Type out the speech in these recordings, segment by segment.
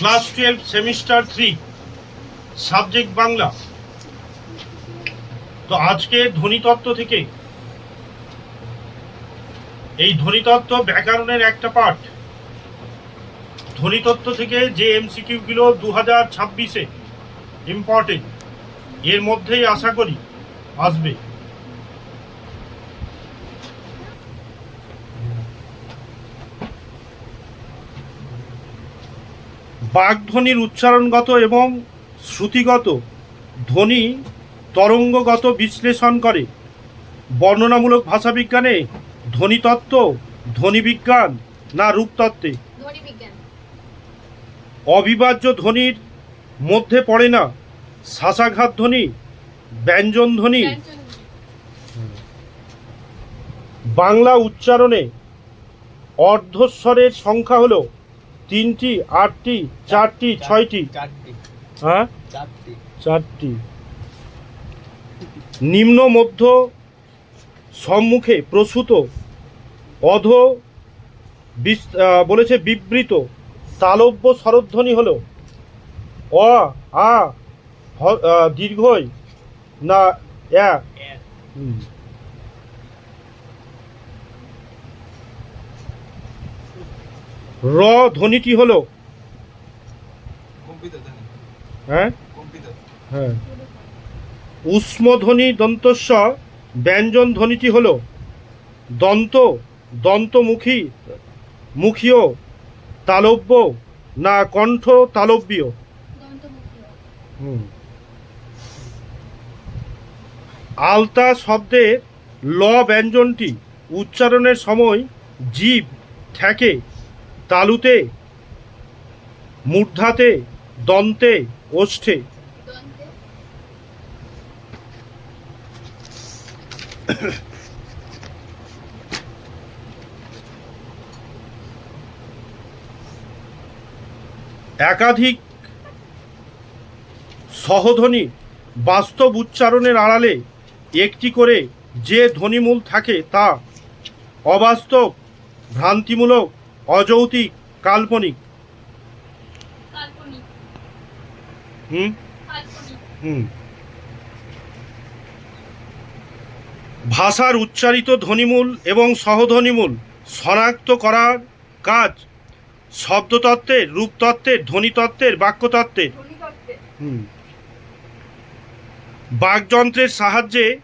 Class twelve, semester three, subject Bangla. তো আজকে ধ্বনিতত্ত্ব থেকে, এই ধ্বনিতত্ত্ব ব্যাকরণের একটা পার্ট ধ্বনিতত্ত্ব থেকে যে এমসিকিউগুলো দু হাজার ছাব্বিশে ইম্পর্টেন্ট এর মধ্যেই আশা করি আসবে। বাগধ্বনির উচ্চারণগত এবং শ্রুতিগত ধ্বনি তরঙ্গগত বিশ্লেষণ করে। বর্ণনামূলক ভাষাবিজ্ঞানে ধ্বনিতত্ত্ব ধ্বনিবিজ্ঞান না রূপতত্ত্বে। অবিভাজ্য ধ্বনির মধ্যে পড়ে না। শ্বাসাঘাত ধ্বনি। ব্যঞ্জন ধ্বনি। বাংলা উচ্চারণে অর্ধস্বরের সংখ্যা হলো তিনটি আটটি চারটি ছয়টি? হ্যাঁ? চারটি। নিম্ন মধ্য সম্মুখে প্রসূত অধ বলেছে বিবৃত তালব্য স্বরধ্বনি হলো। অ আ দীর্ঘই না এক। র ধ্বনিটি হলো? কম্পিত ধ্বনি। হ্যাঁ? কম্পিত। হ্যাঁ। উষ্মধ্বনি দন্তস্ব ব্যঞ্জন ধ্বনিটি হল? দন্ত দন্তমুখী মুখীয় তালব্য না কণ্ঠ তালব্যীয়? আলতা শব্দের ল ব্যঞ্জনটি উচ্চারণের সময় জীব ঠেকে তালুতে, মূর্ধাতে, দন্তে, ওষ্ঠে। একাধিক সহধ্বনি বাস্তব উচ্চারণের আড়ালে একটি করে যে ধ্বনিমূল থাকে তা অবাস্তব, ভ্রান্তিমূলক অযৌতিক কাল্পনিক। হুম? হুম। ভাষার উচ্চারিত ধ্বনিমূল এবং সহধ্বনিমূল শনাক্ত করার কাজ শব্দতত্ত্বের রূপতত্ত্বের ধ্বনিতত্ত্বের বাক্যতত্ত্বের হুম। বাকযন্ত্রের সাহায্যে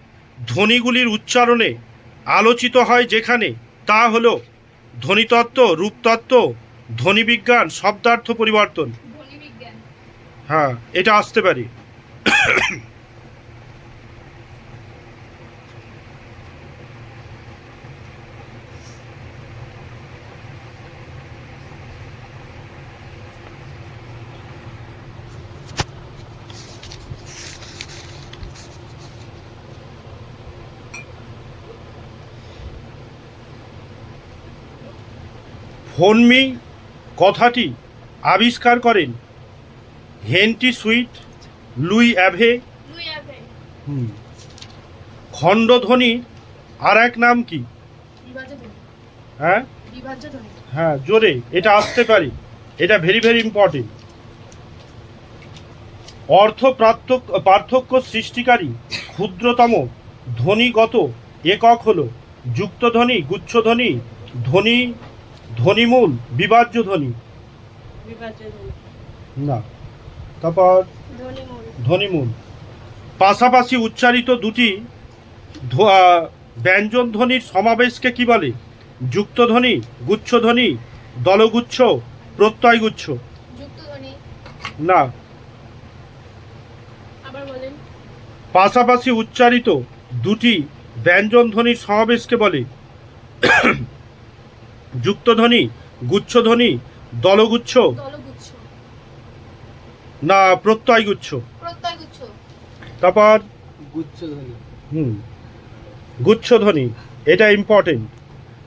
ধ্বনিগুলির উচ্চারণে আলোচিত হয় যেখানে তা হলো ধ্বনিতত্ত্ব রূপতত্ত্ব ধ্বনিবিজ্ঞান শব্দার্থ পরিবর্তন। হ্যাঁ এটা আসতে পারি। ফোনমি কথাটি আবিষ্কার করেন। হেনটি সুইট লুই অ্যাভে। খণ্ডধ্বনি আর এক নাম কি? হ্যাঁ? হ্যাঁ জোরে এটা আসতে পারি। এটা ভেরি ভেরি ইম্পর্টেন্ট অর্থ পার্থক্য পার্থক্য সৃষ্টিকারী ক্ষুদ্রতম ধ্বনিগত একক হল যুক্তধ্বনি গুচ্ছধ্বনি ধ্বনি ধ্বনিমূল বিভাজ্য ধ্বনি। না। তারপর ধ্বনিমূল পাশাপাশি উচ্চারিত দুটি ব্যঞ্জন ধ্বনির সমাবেশকে কি বলে? যুক্তধ্বনি গুচ্ছধ্বনি দলগুচ্ছ প্রত্যয়গুচ্ছ। না। পাশাপাশি উচ্চারিত দুটি ব্যঞ্জন ধ্বনির সমাবেশকে বলে? যুক্তধ্বনি গুচ্ছধ্বনি দলগুচ্ছ। দলগুচ্ছ। না প্রত্যয়গুচ্ছ। প্রত্যয়গুচ্ছ। তারপর? গুচ্ছ ধ্বনি হুম। গুচ্ছধ্বনি এটা ইম্পর্টেন্ট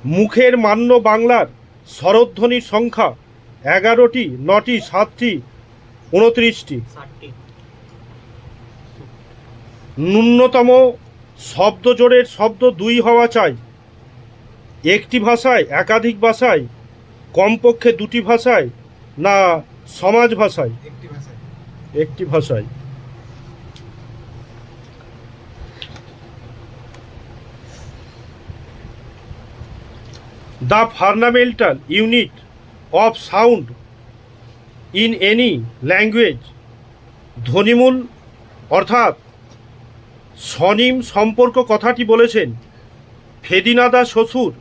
মুখের মান্য বাংলার স্বরধ্বনির সংখ্যা এগারোটি নটি সাতটি উনত্রিশটি। ন্যূনতম শব্দ জোড়ের শব্দ দুই হওয়া চাই। একটি ভাষায় একাধিক ভাষায় কমপক্ষে দুটি ভাষায় না সমাজ ভাষায়? একটি ভাষায়। The fundamental unit of sound in any language ধ্বনিমূল অর্থাৎ স্বনিম সম্পর্ক কথাটি বলেছেন ফেদিনাদা শ্বশুর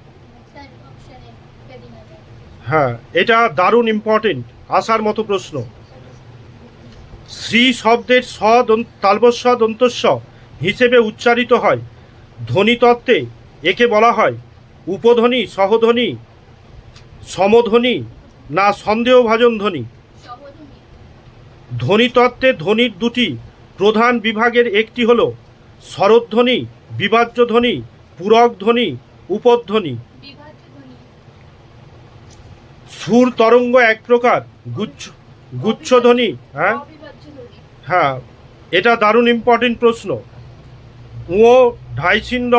হ্যাঁ এটা দারুণ ইম্পর্টেন্ট আসার মতো প্রশ্ন। শ্রী শব্দের স তালবস্ব দন্তস্ব হিসেবে উচ্চারিত হয়। ধ্বনিতত্ত্বে একে বলা হয় উপধ্বনি, সহধ্বনি, সমধ্বনি না সন্দেহভাজন ধ্বনি। ধ্বনিতত্ত্বে ধ্বনির দুটি প্রধান বিভাগের একটি হল স্বরধ্বনি বিভাজ্য ধ্বনি পূরক ধ্বনি উপধ্বনি। সুর তরঙ্গ এক প্রকার, গুচ্ছ, গুচ্ছধ্বনি হ্যাঁ? হ্যাঁ এটা দারুণ ইম্পর্টেন্ট প্রশ্ন। ও ঢাইছিন্দ,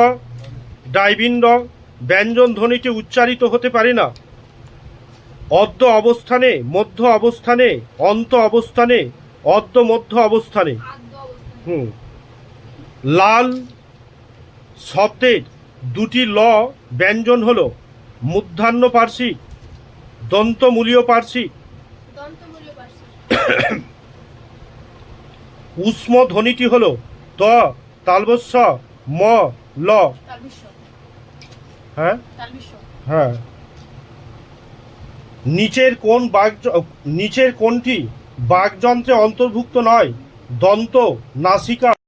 ডাইবিন্দ, ব্যঞ্জন ধ্বনিটি উচ্চারিত হতে পারে না। অর্ধ অবস্থানে, মধ্য অবস্থানে, অন্ত অবস্থানে অর্ধ মধ্য অবস্থানে। হুম। লাল শব্দের দুটি ল ব্যঞ্জন হল মূর্ধান্য পার্শ্বিক দন্তমূলীয় পার্শ্ব। উষ্ম ধ্বনিটি হল ত তালবস্য ম ল। হ্যাঁ? হ্যাঁ। নিচের কোন বাঘ নিচের কোনটি বাঘযন্ত্রে অন্তর্ভুক্ত নয়। দন্ত নাসিকা।